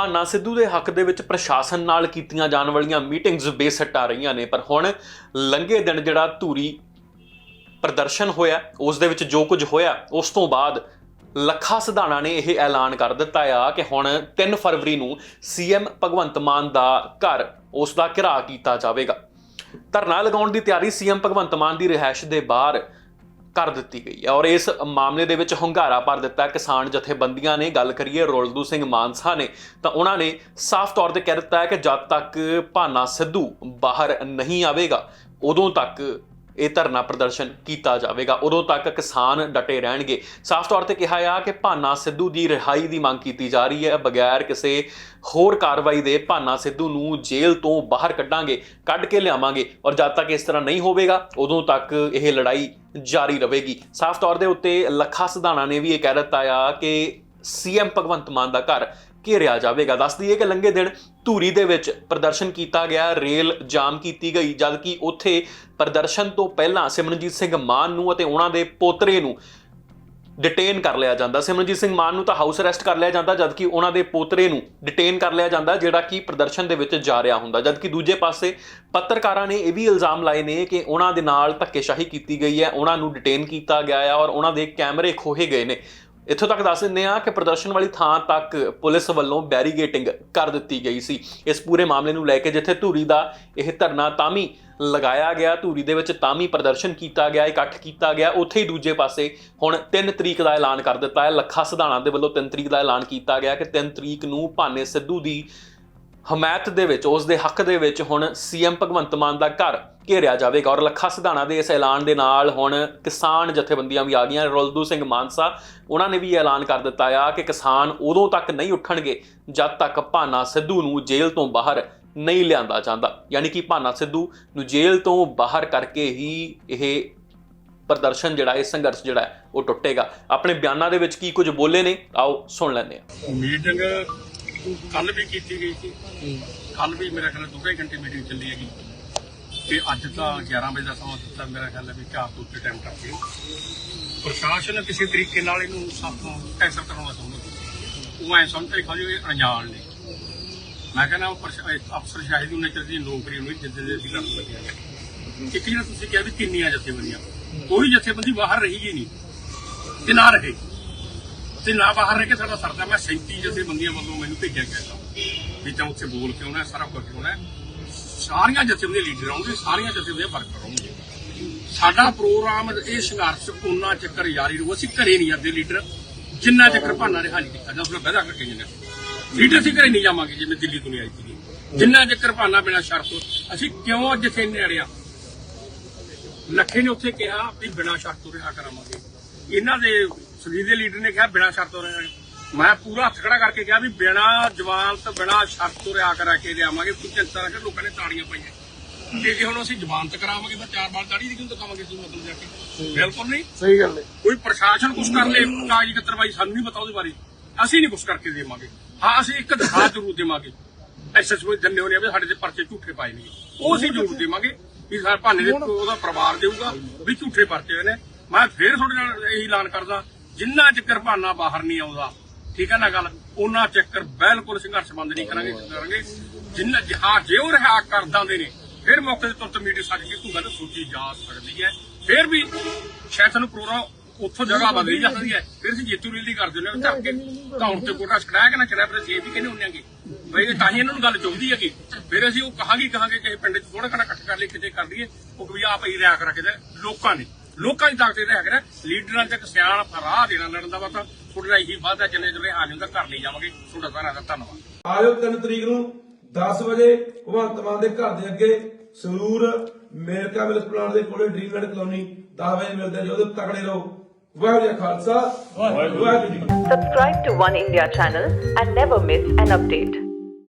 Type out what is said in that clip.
ਭਾਨਾ ਸਿੱਧੂ ਦੇ ਹੱਕ ਦੇ ਵਿੱਚ ਪ੍ਰਸ਼ਾਸਨ ਨਾਲ ਕੀਤੀਆਂ ਜਾਣ ਵਾਲੀਆਂ ਮੀਟਿੰਗਸ ਬੇਸੱਟ ਆ ਰਹੀਆਂ ਨੇ, ਪਰ ਹੁਣ ਲੰਘੇ ਦਿਨ ਜਿਹੜਾ ਧੂਰੀ ਪ੍ਰਦਰਸ਼ਨ ਹੋਇਆ, ਉਸ ਦੇ ਵਿੱਚ ਜੋ ਕੁਝ ਹੋਇਆ, ਉਸ ਤੋਂ ਬਾਅਦ ਲੱਖਾ ਸਿਧਾਣਾ ਨੇ ਇਹ ਐਲਾਨ ਕਰ ਦਿੱਤਾ ਆ ਕਿ ਹੁਣ 3 ਫਰਵਰੀ ਨੂੰ ਸੀਐਮ ਭਗਵੰਤ ਮਾਨ ਦਾ ਘਰ ਉਸ ਦਾ ਘਿਰਾਅ ਕੀਤਾ ਜਾਵੇਗਾ। ਧਰਨਾ ਲਗਾਉਣ ਦੀ ਤਿਆਰੀ ਸੀਐਮ ਭਗਵੰਤ ਮਾਨ ਦੀ ਰਿਹਾਇਸ਼ ਦੇ ਬਾਹਰ ਕਰ ਦਿੱਤੀ ਗਈ ਹੈ। ਔਰ ਇਸ ਮਾਮਲੇ ਦੇ ਵਿੱਚ ਹੁੰਗਾਰਾ ਭਰ ਦਿੱਤਾ ਕਿਸਾਨ ਜਥੇਬੰਦੀਆਂ ਨੇ ਗੱਲ ਕਰੀਏ ਰੋਲਦੂ ਸਿੰਘ ਮਾਨਸਾ ਨੇ, ਤਾਂ ਉਹਨਾਂ ਨੇ ਸਾਫ਼ ਤੌਰ ਤੇ ਕਹਿ ਦਿੱਤਾ ਹੈ ਕਿ ਜਦ ਤੱਕ ਭਾਨਾ ਸਿੱਧੂ ਬਾਹਰ ਨਹੀਂ ਆਵੇਗਾ, ਉਦੋਂ ਤੱਕ ਇਹ ਧਰਨਾ ਪ੍ਰਦਰਸ਼ਨ ਕੀਤਾ ਜਾਵੇਗਾ। ਉਦੋਂ ਤੱਕ ਕਿਸਾਨ ਡਟੇ ਰਹਿਣਗੇ। ਸਾਫ਼ ਤੌਰ ਤੇ ਕਿਹਾ ਆ ਕਿ ਭਾਨਾ ਸਿੱਧੂ ਦੀ ਰਿਹਾਈ ਦੀ ਮੰਗ ਕੀਤੀ ਜਾ ਰਹੀ ਹੈ। ਬਗੈਰ ਕਿਸੇ ਹੋਰ ਕਾਰਵਾਈ ਦੇ ਭਾਨਾ ਸਿੱਧੂ ਨੂੰ ਜੇਲ੍ਹ ਤੋਂ ਬਾਹਰ ਕੱਢਾਂਗੇ, ਕੱਢ ਕੇ ਲਿਆਵਾਂਗੇ ਔਰ ਜਦ ਤੱਕ ਇਸ ਤਰ੍ਹਾਂ ਨਹੀਂ ਹੋਵੇਗਾ, ਉਦੋਂ ਤੱਕ ਇਹ ਲੜਾਈ ਜਾਰੀ ਰਹੇਗੀ। ਸਾਫ਼ ਤੌਰ ਦੇ ਉੱਤੇ ਲੱਖਾ ਸਿਧਾਣਾ ਨੇ ਵੀ ਇਹ ਕਹਿ ਦਿੱਤਾ ਆ ਕਿ ਸੀਐਮ ਭਗਵੰਤ ਮਾਨ ਦਾ ਘਰ ਘੇਰਿਆ ਜਾਵੇਗਾ। ਦੱਸ ਦਈਏ ਕਿ ਲੰਘੇ ਦਿਨ ਧੂਰੀ ਦੇ ਵਿੱਚ ਪ੍ਰਦਰਸ਼ਨ ਕੀਤਾ ਗਿਆ, ਰੇਲ ਜਾਮ ਕੀਤੀ ਗਈ, ਜਦਕਿ ਉੱਥੇ ਪ੍ਰਦਰਸ਼ਨ ਤੋਂ ਪਹਿਲਾਂ ਸਿਮਰਨਜੀਤ ਸਿੰਘ ਮਾਨ ਨੂੰ ਅਤੇ ਉਹਨਾਂ ਦੇ ਪੋਤਰੇ ਨੂੰ ਡਿਟੇਨ ਕਰ ਲਿਆ ਜਾਂਦਾ। ਸਿਮਰਨਜੀਤ ਸਿੰਘ ਮਾਨ ਨੂੰ ਤਾਂ ਹਾਊਸ ਅਰੈਸਟ ਕਰ ਲਿਆ ਜਾਂਦਾ, ਜਦਕਿ ਉਹਨਾਂ ਦੇ ਪੋਤਰੇ ਨੂੰ ਡਿਟੇਨ ਕਰ ਲਿਆ ਜਾਂਦਾ, ਜਿਹੜਾ ਕਿ ਪ੍ਰਦਰਸ਼ਨ ਦੇ ਵਿੱਚ ਜਾ ਰਿਹਾ ਹੁੰਦਾ। ਜਦਕਿ ਦੂਜੇ ਪਾਸੇ ਪੱਤਰਕਾਰਾਂ ਨੇ ਇਹ ਵੀ ਇਲਜ਼ਾਮ ਲਾਏ ਨੇ ਕਿ ਉਹਨਾਂ ਦੇ ਨਾਲ ਧੱਕੇਸ਼ਾਹੀ ਕੀਤੀ ਗਈ ਹੈ, ਉਹਨਾਂ ਨੂੰ ਡਿਟੇਨ ਕੀਤਾ ਗਿਆ ਹੈ ਔਰ ਉਹਨਾਂ ਦੇ ਕੈਮਰੇ ਖੋਹੇ ਗਏ ਨੇ। ਇੱਥੋਂ ਤੱਕ ਦੱਸ ਦਿੰਦੇ ਆ ਕਿ ਪ੍ਰਦਰਸ਼ਨ ਵਾਲੀ ਥਾਂ ਤੱਕ ਪੁਲਿਸ ਵੱਲੋਂ ਬੈਰੀਗੇਟਿੰਗ ਕਰ ਦਿੱਤੀ ਗਈ ਸੀ। ਇਸ ਪੂਰੇ ਮਾਮਲੇ ਨੂੰ ਲੈ ਕੇ ਜਿੱਥੇ ਧੂਰੀ ਦਾ ਇਹ ਧਰਨਾ ਤਾਮੀ ਲਗਾਇਆ ਗਿਆ, ਧੂਰੀ ਦੇ ਵਿੱਚ ਤਾਮੀ ਪ੍ਰਦਰਸ਼ਨ ਕੀਤਾ ਗਿਆ, ਇਕੱਠ ਕੀਤਾ ਗਿਆ, ਉੱਥੇ ਹੀ ਦੂਜੇ ਪਾਸੇ ਹੁਣ 3 ਤਰੀਕ ਦਾ ਐਲਾਨ ਕਰ ਦਿੱਤਾ ਹੈ। ਲੱਖਾ ਸਿਧਾਣਾ ਦੇ ਵੱਲੋਂ 3 ਤਰੀਕ ਦਾ ਐਲਾਨ ਕੀਤਾ ਗਿਆ ਕਿ 3 ਤਰੀਕ ਨੂੰ ਭਾਨੇ ਸਿੱਧੂ ਦੀ ਹਮਾਇਤ ਦੇ ਵਿੱਚ, ਉਸ ਦੇ ਹੱਕ ਦੇ ਵਿੱਚ ਹੁਣ ਸੀਐਮ ਭਗਵੰਤ ਮਾਨ ਦਾ ਘਰ ਘੇਰਿਆ ਜਾਵੇਗਾ ਔਰ ਲੱਖਾ ਸਿਧਾਣਾ ਦੇ ਇਸ ਐਲਾਨ ਦੇ ਨਾਲ ਹੁਣ ਕਿਸਾਨ ਜਥੇਬੰਦੀਆਂ ਵੀ ਆ ਗਈਆਂ। ਰੁਲਦੂ ਸਿੰਘ ਮਾਨਸਾ ਉਹਨਾਂ ਨੇ ਵੀ ਐਲਾਨ ਕਰ ਦਿੱਤਾ ਆ ਕਿ ਕਿਸਾਨ ਉਦੋਂ ਤੱਕ ਨਹੀਂ ਉੱਠਣਗੇ ਜਦ ਤੱਕ ਭਾਨਾ ਸਿੱਧੂ ਨੂੰ ਜੇਲ੍ਹ ਤੋਂ ਬਾਹਰ ਨਹੀਂ ਲਿਆਂਦਾ ਜਾਂਦਾ। ਯਾਨੀ ਕਿ ਭਾਨਾ ਸਿੱਧੂ ਨੂੰ ਜੇਲ੍ਹ ਤੋਂ ਬਾਹਰ ਕਰਕੇ ਹੀ ਇਹ ਪ੍ਰਦਰਸ਼ਨ ਜਿਹੜਾ ਇਹ ਸੰਘਰਸ਼ ਜਿਹੜਾ ਉਹ ਟੁੱਟੇਗਾ। ਆਪਣੇ ਬਿਆਨਾਂ ਦੇ ਵਿੱਚ ਕੀ ਕੁਝ ਬੋਲੇ ਨੇ? ਆਓ ਸੁਣ ਲੈਂਦੇ ਹਾਂ। ਮੀਟਿੰਗ ਕੱਲ ਵੀ ਕੀਤੀ ਗਈ ਸੀ। ਕੱਲ ਵੀ ਮੇਰਾ ਖਿਆਲ ਦੋ ਘੰਟੇ ਮੀਟਿੰਗ ਚੱਲੀ ਹੈਗੀ। ਤੇ ਅੱਜ ਤਾਂ 11 ਵਜੇ ਦਾ ਸਮਾਂ ਦਿੱਤਾ। ਮੇਰਾ ਖਿਆਲ ਹੈ ਵੀ ਚਾਰ ਤੋਂ ਉੱਤੇ ਟਾਈਮ ਕਰਕੇ ਪ੍ਰਸ਼ਾਸਨ ਕਿਸੇ ਤਰੀਕੇ ਨਾਲ ਇਹਨੂੰ ਸਭ ਤੋਂ ਕੈਂਸਲ ਕਰਵਾਉਣਾ ਚਾਹੁੰਦਾ ਸੀ। ਉਹ ਐ ਸਮਝਦੇ ਖਾਲੀ ਇਹ ਅਣਜਾਣ ਨੇ। ਮੈਂ ਕਹਿੰਦਾ, ਉਹ ਅਫਸਰ ਸ਼ਾਹਿਦ ਨੂੰ ਨਜ਼ਰ ਦੀ ਨੌਕਰੀ ਨੂੰ ਜਿੱਦਾਂ ਦੇ ਅਸੀਂ ਕਰਨ ਲੱਗਿਆ ਇੱਕ ਜਿਹੜਾ ਤੁਸੀਂ ਕਿਹਾ ਵੀ ਕਿੰਨੀਆਂ ਜਥੇਬੰਦੀਆਂ, ਕੋਈ ਜਥੇਬੰਦੀ ਬਾਹਰ ਰਹੀ ਹੀ ਨਹੀਂ ਤੇ ਨਾ ਰਹੇ। ਤੇ ਨਾ ਬਾਹਰ ਰਹਿ ਕੇ ਸਾਡਾ ਸਰਦਾ। ਮੈਂ 37 ਜਥੇਬੰਦੀਆਂ ਵੱਲੋਂ ਮੈਨੂੰ ਭੇਜਿਆ ਗਿਆ ਸੀ। ਵੀ ਤਾਂ ਉੱਥੇ ਬੋਲ ਕੇ ਆਉਣਾ ਸਾਰਾ ਕੁਝ ਹੋਣਾ ਸਾਰੀਆਂ ਜਥੇਬੰਦੀਆਂ ਲੀਡਰ ਆਉਣਗੇ ਸਾਰੀਆਂ ਜਥੇਬੰਦੀਆਂ ਵਰਕਰ ਆਉਣਗੇ ਸਾਡਾ ਪ੍ਰੋਗਰਾਮ ਇਹ ਸੰਘਰਸ਼ ਉਹਨਾਂ ਚੱਕਰ ਜਾਰੀ ਰਹੂ, ਅਸੀਂ ਘਰੇ ਨਹੀਂ ਜਾਂਦੇ ਲੀਡਰ। ਜਿੰਨਾ ਚੱਕਰ ਭਾਨਾ ਰਿਹਾ ਨਹੀਂ ਕੀਤਾ ਜਾਂ ਬਹਿਦਾ ਕਰਕੇ ਜਾਂਦੇ ਲੀਡਰ ਅਸੀਂ ਘਰੇ ਨਹੀਂ ਜਾਵਾਂਗੇ, ਜਿਵੇਂ ਦਿੱਲੀ ਤੋਂ ਨਹੀਂ ਆਈ ਸੀ ਜਿੰਨਾ ਚੱਕਰ ਭਾਨਾ ਬਿਨਾ ਸ਼ਰਤ, ਅਸੀਂ ਕਿਉਂ ਅੱਜ ਇੱਥੇ ਨਹੀਂ ਅੜਿਆ? ਲੱਖੇ ਨੇ ਉੱਥੇ ਕਿਹਾ ਵੀ ਬਿਨਾਂ ਸ਼ਰਤ ਤੋਂ ਰਿਹਾ ਕਰਾਵਾਂਗੇ ਇਹਨਾਂ ਦੇ ਸਰੀਰ ਦੇ ਲੀਡਰ ਨੇ ਕਿਹਾ, ਬਿਨਾਂ ਸ਼ਰਤ ਤੋਂ ਰਿਹਾ ਮੈਂ ਪੂਰਾ ਹੱਥ ਖੜਾ ਕਰਕੇ ਕਿਹਾ ਵੀ ਬਿਨਾਂ ਜ਼ਮਾਨਤ ਬਿਨਾਂ ਸ਼ਰਤ ਤੋਂ ਰਿਹਾ ਕਰਾ ਕੇ ਲਿਆਵਾਂਗੇ। ਕੋਈ ਚਿੰਤਾ ਨਾ ਕਰ ਲੋਕਾਂ ਨੇ ਤਾੜੀਆਂ ਪਾਈਆਂ। ਤੇ ਜੇ ਹੁਣ ਅਸੀਂ ਜ਼ਮਾਨਤ ਕਰਾਵਾਂਗੇ ਤਾਂ ਚਾਰ ਬਾਲ ਦਾੜੀ ਦੀ ਕਿਉਂ ਦਿਖਾਵਾਂਗੇ ਤੁਸੀਂ ਮਤਲਬ ਜਾ ਕੇ? ਬਿਲਕੁਲ ਨਹੀਂ। ਸਹੀ ਗੱਲ ਹੈ। ਕੋਈ ਪ੍ਰਸ਼ਾਸਨ ਕੁਛ ਕਰ ਲੇ ਕਾਗਜ਼ੀ ਕਤਰਵਾਈ ਸਾਨੂੰ ਨਹੀਂ ਪਤਾ ਉਹਦੇ ਬਾਰੇ। ਅਸੀਂ ਨਹੀਂ ਕੁਛ ਕਰਕੇ ਦੇਵਾਂਗੇ। ਹਾਂ ਅਸੀਂ ਇੱਕ ਦਿਖਾ ਜ਼ਰੂਰ ਦੇਵਾਂਗੇ। ਐਸਐਸਪੀ ਜੰਨੇ ਹੋਣੇ ਵੀ ਸਾਡੇ ਤੇ ਪਰਚੇ ਝੂਠੇ ਪਾਏ ਨੇ। ਉਹ ਅਸੀਂ ਜ਼ਰੂਰ ਦੇਵਾਂਗੇ ਵੀ ਸਰ ਭਾਨੇ ਦੇ ਉਹਦਾ ਪਰਿਵਾਰ ਦੇਊਗਾ ਵੀ ਝੂਠੇ ਪਰਚੇ ਹੋਏ ਨੇ। ਮੈਂ ਫੇਰ ਤੁਹਾਡੇ ਨਾਲ ਇਹੀ ਐਲਾਨ ਕਰਦਾ ਜਿੰਨਾ ਚਿਰ ਭਾਨਾ ਬਾਹਰ ਨਹੀਂ ਆਉਂਦਾ ਠੀਕ ਹੈ ਨਾ ਗੱਲ? ਉਹਨਾਂ ਚੱਕਰ ਬਿਲਕੁਲ ਸੰਘਰਸ਼ ਬੰਦ ਨਹੀਂ ਕਰਾਂਗੇ ਕਰਾਂਗੇ। ਜਿੰਨਾ ਹਾਂ ਜੇ ਉਹ ਰਿਹਾ ਕਰਦਾਂ ਦੇ ਨੇ, ਫਿਰ ਮੌਕੇ ਤੇ ਤੁਰਤ ਮੀਟਿੰਗ ਸੱਜ ਕੇ ਗੱਲ ਸੋਚੀ ਜਾ ਸਕਦੀ ਹੈ। ਫਿਰ ਵੀ ਸ਼ਾਇਦ ਸਾਨੂੰ ਪ੍ਰੋਗਰਾਮ ਉੱਥੋਂ ਜਗ੍ਹਾ ਬਦਲੀ ਜਾਂਦੀ ਹੈ। ਫਿਰ ਅਸੀਂ ਜੇਤੂ ਰੀਲ ਦੀ ਕਰ ਦਿੰਦੇ ਹਾਂ, ਚੱਕ ਕੇ ਤੇ ਕੋਟਾ ਛੜਾਇਆ ਕਿ ਨਾ ਛੜਾਇਆ ਫਿਰ ਅਸੀਂ ਵੀ ਕਹਿੰਦੇ ਹੁੰਦੇ ਆਂਗੇ ਬਈ ਤਾਂ ਹੀ ਇਹਨਾਂ ਨੂੰ ਗੱਲ ਚੁੱਭਦੀ ਹੈਗੀ ਫਿਰ ਅਸੀਂ ਉਹ ਕਹਾਂਗੇ ਕਹਾਂਗੇ ਕਿ ਪਿੰਡ 'ਚ ਥੋੜਾ ਘਣਾ ਇਕੱਠ ਕਰ ਲਈ, ਕਿਤੇ ਕਰ ਲਈਏ। ਉਹ ਵੀ ਆਪ ਹੀ ਰਿਆ ਕਰਾ ਲੋਕਾਂ ਨੇ ਲੋਕਾਂ ਦੀ ਤਾਕਤ ਤੇ ਰਿਆ ਕਰਾ ਲੀਡਰਾਂ ਤੱਕ ਸਿਆਣ ਰਾਹ ਦੇਣਾ ਲੜਨ ਦਾ ਵਾ ਤਾਂ ਤੁਹਾਡੇ ਨਾਲ ਇਹੀ ਵਾਅਦਾ ਜਿੰਨੇ ਜਿਹੜੇ ਹਾਲ ਹੁੰਦਾ ਘਰ ਨਹੀਂ ਜਾਵਾਂਗੇ। ਤੁਹਾਡਾ ਸਾਰਿਆਂ ਦਾ ਧੰਨਵਾਦ। ਆਇਓ 3 ਤਰੀਕ ਨੂੰ 10 ਵਜੇ ਭਗਵੰਤ ਮਾਨ ਦੇ ਘਰ ਦੇ ਅੱਗੇ ਸੰਗਰੂਰ ਮੇਰਕਾ ਮਿਲਸ ਪਲਾਨ ਦੇ ਕੋਲੇ ਡ੍ਰੀਮਲੈਂਡ ਕਲੋਨੀ 10 ਵਜੇ ਮਿਲਦੇ ਜਦੋਂ ਤਕੜੇ ਰਹੋ। ਵਾਹਿਗੁਰੂ ਜੀ ਖਾਲਸਾ ਵਾਹਿਗੁਰੂ ਜੀ Subscribe to One India channel and never miss an update.